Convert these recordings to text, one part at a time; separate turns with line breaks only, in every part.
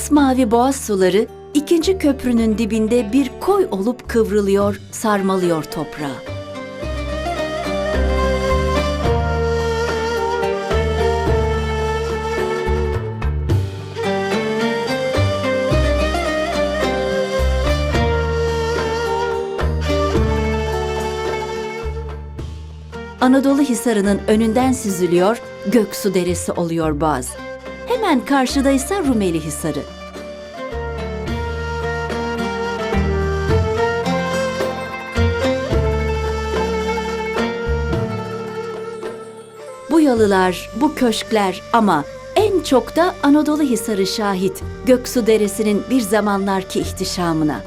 Masmavi boğaz suları ikinci köprünün dibinde bir koy olup kıvrılıyor, sarmalıyor toprağı. Anadolu Hisarı'nın önünden süzülüyor, Göksu Deresi oluyor Boğaz. Hemen karşıda ise Rumeli Hisarı. Bu yalılar, bu köşkler ama en çok da Anadolu Hisarı şahit Göksu Deresi'nin bir zamanlarki ihtişamına.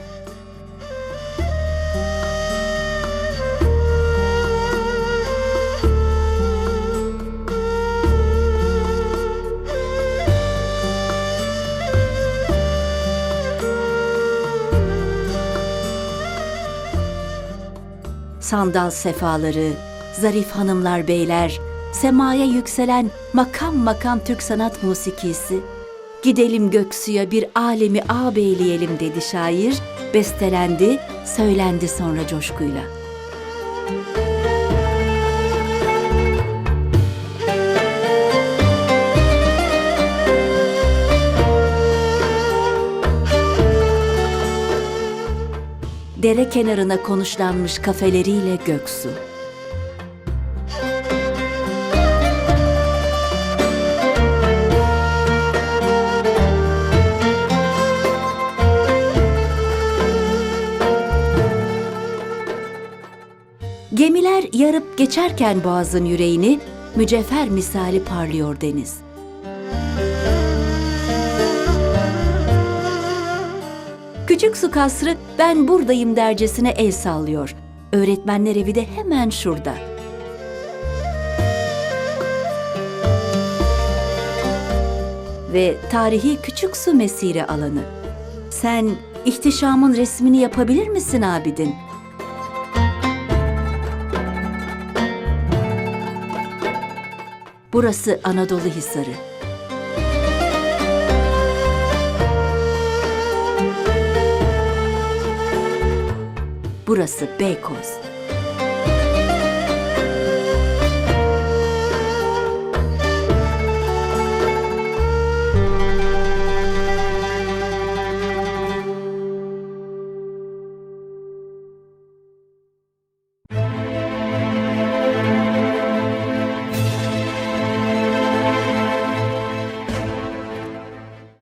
Sandal sefaları, zarif hanımlar beyler, semaya yükselen makam makam Türk sanat musikisi. Gidelim Göksu'ya bir alemi ağabeyleyelim dedi şair, bestelendi, söylendi sonra coşkuyla. Dere kenarına konuşlanmış kafeleriyle Göksu. Gemiler yarıp geçerken boğazın yüreğini mücevher misali parlıyor deniz. Küçük su kasrı ben buradayım dercesine el sallıyor. Öğretmenler evi de hemen şurada. Ve tarihi küçük su mesire alanı. Sen ihtişamın resmini yapabilir misin abidin? Burası Anadolu Hisarı. Burası Beykoz.